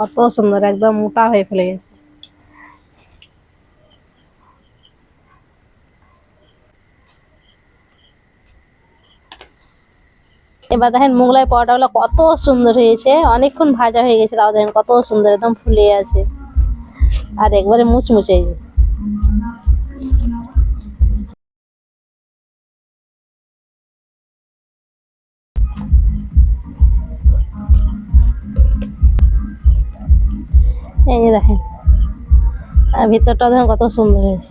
কত সুন্দর, একদম মোটা হয়ে ফেলে গেছে। এবার দেখেন মোগলাই পরোটাগুলো কত সুন্দর হয়েছে, অনেকক্ষণ ভাজা হয়ে গেছে, তাও দেখেন কত সুন্দর, একদম ফুলে আছে। আর একবারে মুচমুচে। আর ভিতরটা দেখেন কত সুন্দর হয়েছে।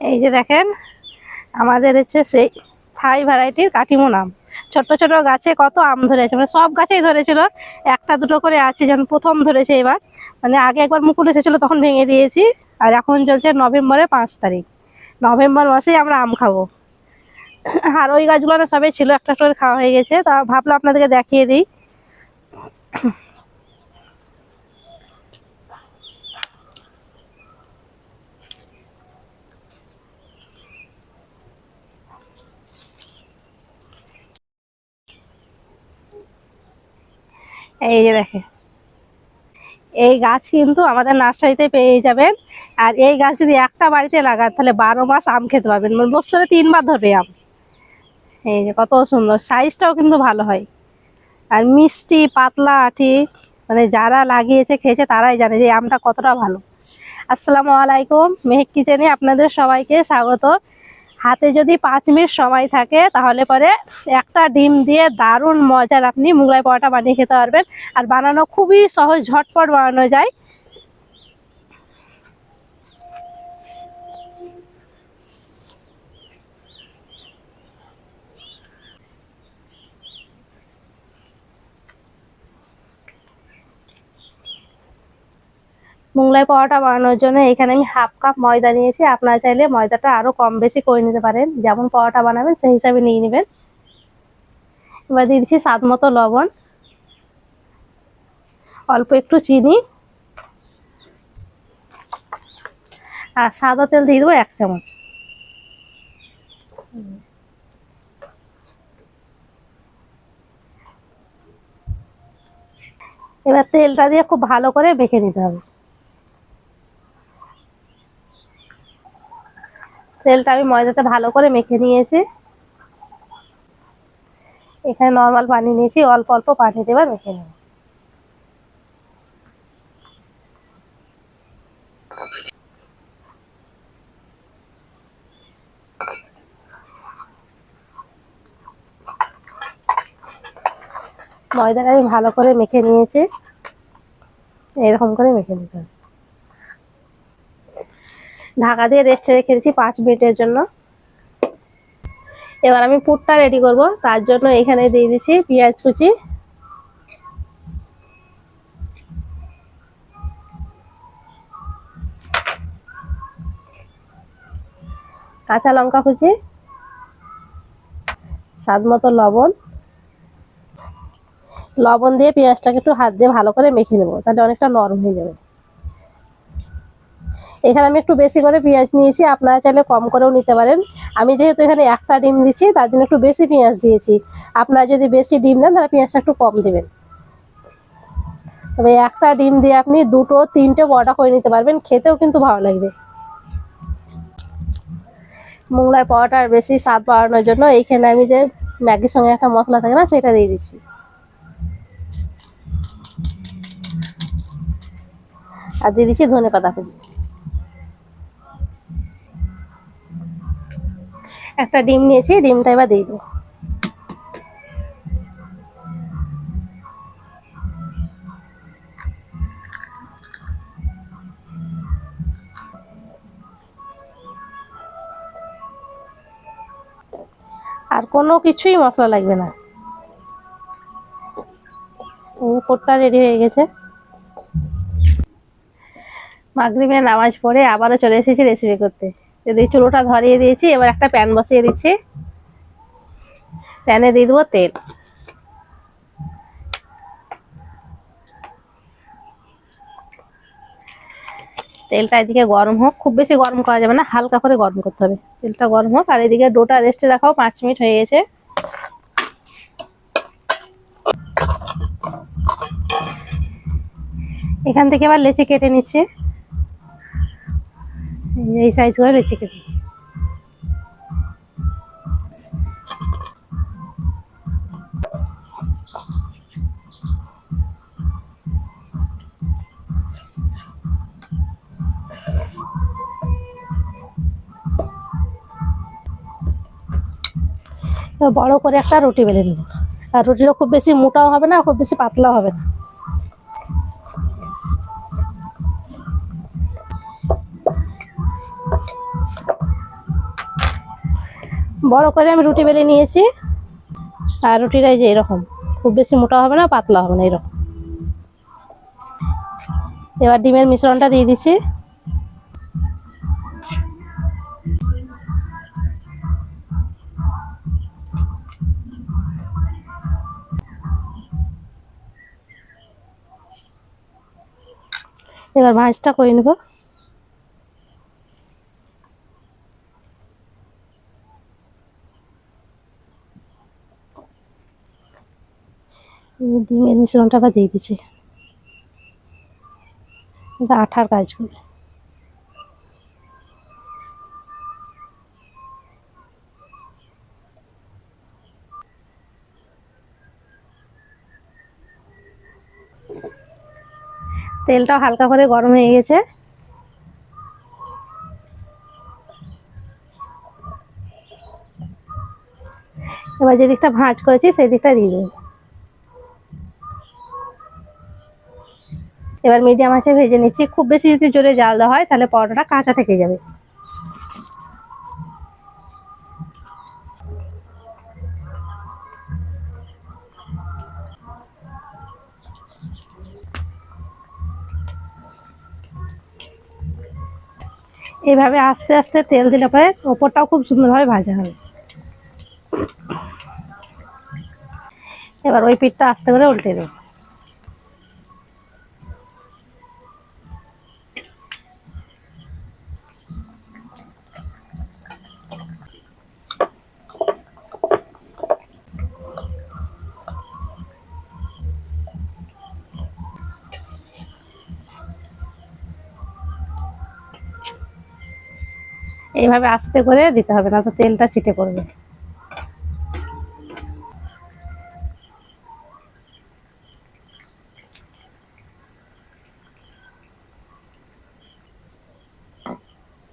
এই যে দেখেন, আমাদের হচ্ছে সেই থাই ভ্যারাইটির কাটিমন আম ছোট ছোট গাছে কত আম ধরেছে মানে সব গাছেই ধরেছিল। একটা দুটো করে আছে যেমন প্রথম ধরেছে এবার। মানে আগে একবার মুকুল এসেছিল, তখন ভেঙে দিয়েছি। আর এখন চলছে নভেম্বরের পাঁচ তারিখ। নভেম্বর মাসেই আমরা আম খাব। আর ওই গাছগুলো না সবে ছিল, একটা একটা করে খাওয়া হয়ে গেছে। তা ভাবলাম আপনাদেরকে দেখিয়ে দিই। এই যে দেখে। এই গাছ কিন্তু আমাদের নার্সারিতে পেয়ে যাবেন। আর এই গাছ যদি একটা বাড়িতে লাগান, তাহলে বারো মাস আম খেতে পাবেন মানে বছরে তিনবার ধরবে আম। এই যে কত সুন্দর সাইজটাও কিন্তু ভালো হয়। আর মিষ্টি, পাতলা আটি মানে যারা লাগিয়েছে, খেয়েছে, তারাই জানে যে আমটা কতটা ভালো। আসসালামু আলাইকুম, মেহেক কিচেনে আপনাদের সবাইকে স্বাগত। হাতে যদি পাঁচ মিনিট সময় থাকে, তাহলে পরে একটা ডিম দিয়ে দারুণ মজার আপনি মুগলাই পরোটা বানিয়ে খেতে পারবেন। আর বানানো খুবই সহজ, ঝটপট বানানো যায়। মুগলাই পরোটা বানানোর জন্য এখানে আমি হাফ কাপ ময়দা নিয়েছি। আপনারা চাইলে ময়দাটা আরও কম বেশি করে নিতে পারেন। যেমন পরোটা বানাবেন, সেই হিসাবে নিয়ে নেবেন। এবার দিয়ে দিচ্ছি স্বাদ মতো লবণ। অল্প একটু চিনি। আর সাদা তেল দিয়ে দেবো এক চামচ। এবার তেলটা দিয়ে খুব ভালো করে মেখে নিতে হবে। তেলটা আমি ময়দাতে ভালো করে মেখে নিয়েছি। এখানে নর্মাল পানি নিয়েছি, অল্প অল্প পানি দেবার মেখে নেব। ময়দাটা আমি ভালো করে মেখে নিয়েছি। এরকম করে মেখে নিতে হবে। ঢাকা দিয়ে রেস্টে রেখে দিচ্ছি পাঁচ মিনিটের জন্য। এবার আমি পুরটা রেডি করব। তার জন্য এখানে দিয়ে দিচ্ছি পেঁয়াজ কুচি। কাঁচা লঙ্কা কুচি। স্বাদ মতো লবণ। লবণ দিয়ে পেঁয়াজটাকে একটু হাত দিয়ে ভালো করে মেখে নেব, তাহলে অনেকটা নরম হয়ে যাবে। এখানে আমি একটু বেশি করে পেঁয়াজ নিয়েছি, আপনারা চাইলে কম করেও নিতে পারেন। আমি যেহেতু এখানে একটা ডিম দিচ্ছি, তার জন্য একটু বেশি পেঁয়াজ দিয়েছি। আপনারা যদি বেশি ডিম নেন তাহলে পেঁয়াজটা একটু কম দেবেন। তবে একটা ডিম দিয়ে আপনি দুটো, তিনটে বড়া করে নিতে পারবেন, খেতেও কিন্তু ভালো লাগবে। মোগলাই পরোটার বেশি স্বাদ বাড়ানোর জন্য এইখানে আমি যে ম্যাগির সঙ্গে একটা মশলা থাকে না, সেটা দিয়ে দিচ্ছি। আর দিয়ে দিচ্ছি ধনে পাতা কুচি। একটা ডিম নিয়েছি, ডিমটা এবার দিয়ে দেবো। আর কোনো কিছুই মশলা লাগবে না। কোটটা রেডি হয়ে গেছে। মাগরিবের নামাজ পড়ে আবারও চলে এসেছি রেসিপি করতে। যদি চুলোটা ধরিয়ে দিয়েছি, এবার একটা প্যান বসিয়ে দিচ্ছি। প্যানে দিয়ে দেবো তেল। তেলটা এদিকে গরম হোক, খুব বেশি গরম করা যাবে না, হালকা করে গরম করতে হবে। তেলটা গরম হোক, আর এদিকে ডোটা রেস্টে রাখাও পাঁচ মিনিট হয়ে গেছে। এখান থেকে আবার লেচি কেটে নিচ্ছে। এই সাইজ করে লেচি কেটে বড় করে একটা রুটি বেলে নেব। আর রুটিটা খুব বেশি মোটাও হবে না, খুব বেশি পাতলাও হবে না। বড় করে আমি রুটি বেলে নিয়েছি। আর রুটিটা এই যে এরকম, খুব বেশি মোটা হবে না, পাতলা হবে না, এরকম। এবার ডিমের মিশ্রণটা দিয়ে দিচ্ছি। এবার ভাঁজটা করে নেব। ডিমের মিশ্রণটা আবার দিয়ে দিচ্ছি আঠার কাজ করবে। তেলটাও হালকা করে গরম হয়ে গেছে। এবার যে দিকটা ভাঁজ করেছি, সেই দিকটা দিয়ে দেবো। এবার মিডিয়াম আছে, ভেজে নিচ্ছি। খুব বেশি যদি জোরে জাল দেওয়া হয়, তাহলে পরোটাটা কাঁচা থেকে যাবে। এভাবে আস্তে আস্তে তেল দিলে পরে ওপরটাও খুব সুন্দরভাবে ভাজা হবে। এবার ওই পিঠটা আস্তে করে উল্টে দেবো। এইভাবে আস্তে করে দিতে হবে না তো তেলটা ছিটে পড়বে।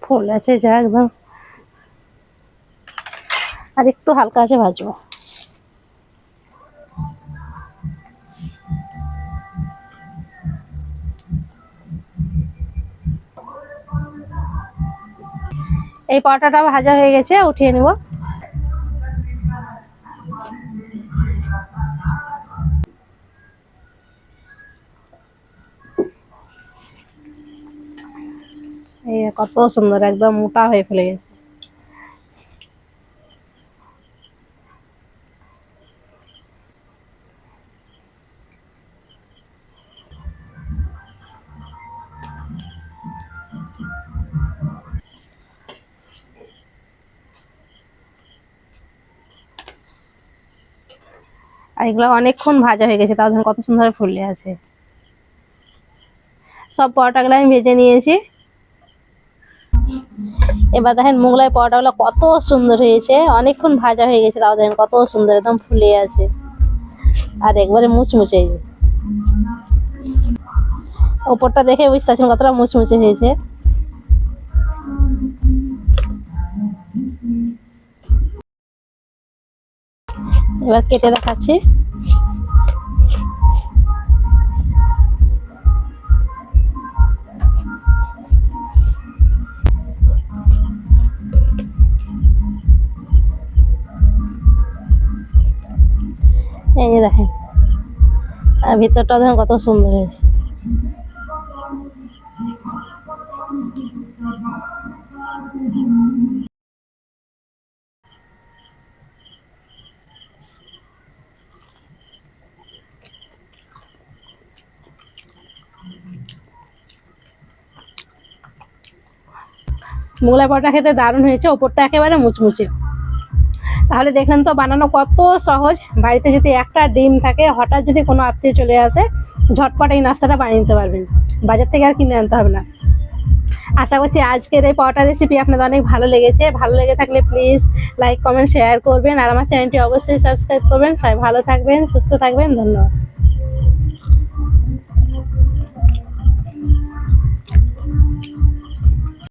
ফুল আছে, যা একদম। আর একটু হালকা আছে ভাজবো। এই পরোটাটা ভাজা হয়ে গেছে, উঠিয়ে নিব। এই কত সুন্দর, একদম মোটা হয়ে ফেলে গেছে। আর এগুলো অনেকক্ষণ ভাজা হয়ে গেছে, তাও ধরুন কত সুন্দর ফুলে আছে। সব পরোটাগুলো আমি ভেজে নিয়েছি। এবার দেখেন মোগলাই পরোটাগুলো কত সুন্দর হয়েছে, অনেকক্ষণ ভাজা হয়ে গেছে, তাও দেখেন কত সুন্দর একদম ফুলে আছে। আর একবারে মুচমুচে। ওপরটা দেখে বুঝতে পারছেন কতটা মুচমুচে হয়েছে। এবার কেটে দেখাচ্ছি। এই যে দেখেন আর ভিতরটা দেখেন কত সুন্দর হয়েছে। মোগলাই পরোটা খেতে দারুণ হয়েছে, ওপরটা একেবারে মুচমুচে। তাহলে দেখেন তো, বানানো কত সহজ। বাড়িতে যদি একটা ডিম থাকে, হঠাৎ যদি কোনো আত্মীয় চলে আসে, ঝটপট এই নাস্তাটা বানিয়ে নিতে পারবেন। বাজার থেকে আর কিনে আনতে হবে না। আশা করছি আজকের এই পরোটা রেসিপি আপনাদের অনেক ভালো লেগেছে। ভালো লেগে থাকলে প্লিজ লাইক কমেন্ট শেয়ার করবেন। আর আমার চ্যানেলটি অবশ্যই সাবস্ক্রাইব করবেন। সবাই ভালো থাকবেন, সুস্থ থাকবেন। ধন্যবাদ।